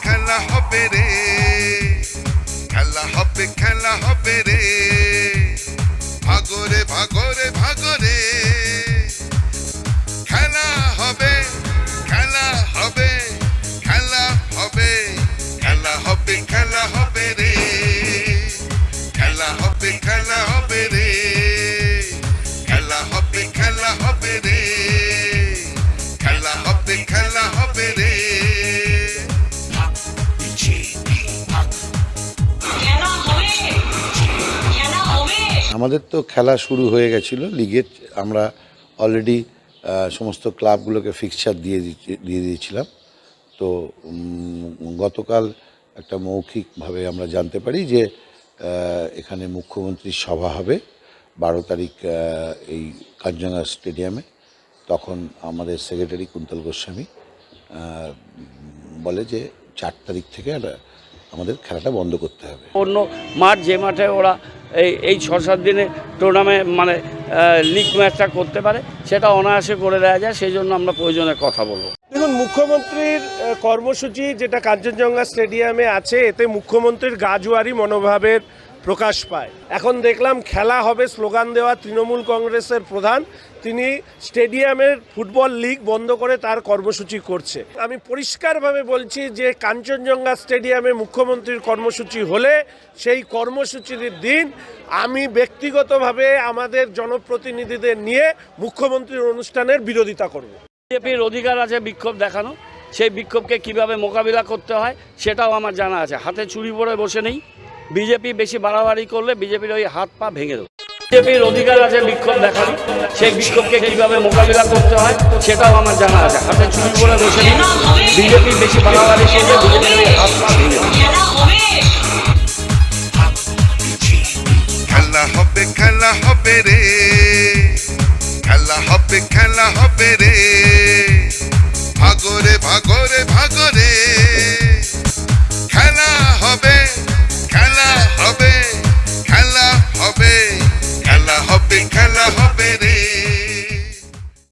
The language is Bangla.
খেলা হবে রে। খেলা হবে খেলা হবে রে। আমাদের তো খেলা শুরু হয়ে গেছিল লিগের আমরা অলরেডি সমস্ত ক্লাবগুলোকে ফিক্সচার দিয়ে দিয়ে দিয়েছিলাম। তো গতকাল একটা মৌখিকভাবে আমরা জানতে পারি যে এখানে মুখ্যমন্ত্রীর সভা হবে বারো তারিখ এই কাঞ্চনজঙ্ঘা স্টেডিয়ামে। তখন আমাদের সেক্রেটারি কুন্তল গোস্বামী বলে যে চার তারিখ থেকে একটা আমাদের খেলাটা বন্ধ করতে হবে। অন্য মাঠ যে মাঠে ওরা এই এই ছ সাত দিনে টুর্নামেন্ট মানে লিগ ম্যাচটা করতে পারে সেটা অনায়াসে করে দেওয়া যায় সেই জন্য আমরা প্রয়োজনে কথা বলব। দেখুন মুখ্যমন্ত্রীর কর্মসূচি যেটা কাঞ্চনজঙ্ঘা স্টেডিয়ামে আছে এতে মুখ্যমন্ত্রীর গাজুয়ারি মনোভাবের প্রকাশ পায়। এখন দেখলাম খেলা হবে স্লোগান দেওয়া তৃণমূল কংগ্রেসের প্রধান। তিনি স্টেডিয়ামের ফুটবল লিগ বন্ধ করে তার কর্মসূচি করছে। আমি পরিষ্কারভাবে বলছি যে কাঞ্চনজঙ্ঘা স্টেডিয়ামে মুখ্যমন্ত্রীর কর্মসূচি হলে সেই কর্মসূচির দিন আমি ব্যক্তিগতভাবে আমাদের জনপ্রতিনিধিদের নিয়ে মুখ্যমন্ত্রীর অনুষ্ঠানের বিরোধিতা করব। বিজেপির অধিকার আছে বিক্ষোভ দেখানো। সেই বিক্ষোভকে কীভাবে মোকাবিলা করতে হয় সেটাও আমার জানা আছে। হাতে চুরি পরে বসে নেই। বিজেপি বেশি বাড়াবাড়ি করলে বিজেপির ওই হাত পা ভেঙে দেবো। বিজেপির অধিকার আছে বিক্ষোভ দেখানো। সেই বিক্ষোভকে কীভাবে মোকাবিলা করতে হয়, সেটাও আমার জানা আছে। হাতে চুরি পরে বসে নেই বিজেপি বেশি বাড়াবাড়ি করলে বিজেপির হাত পা ভেঙে খেলা হবে খেলা হবে রে। খেলা হবে খেলা হবে রে। ভাগরে ভাগরে ভাগরে হবে খেলা হবে খেলা হবে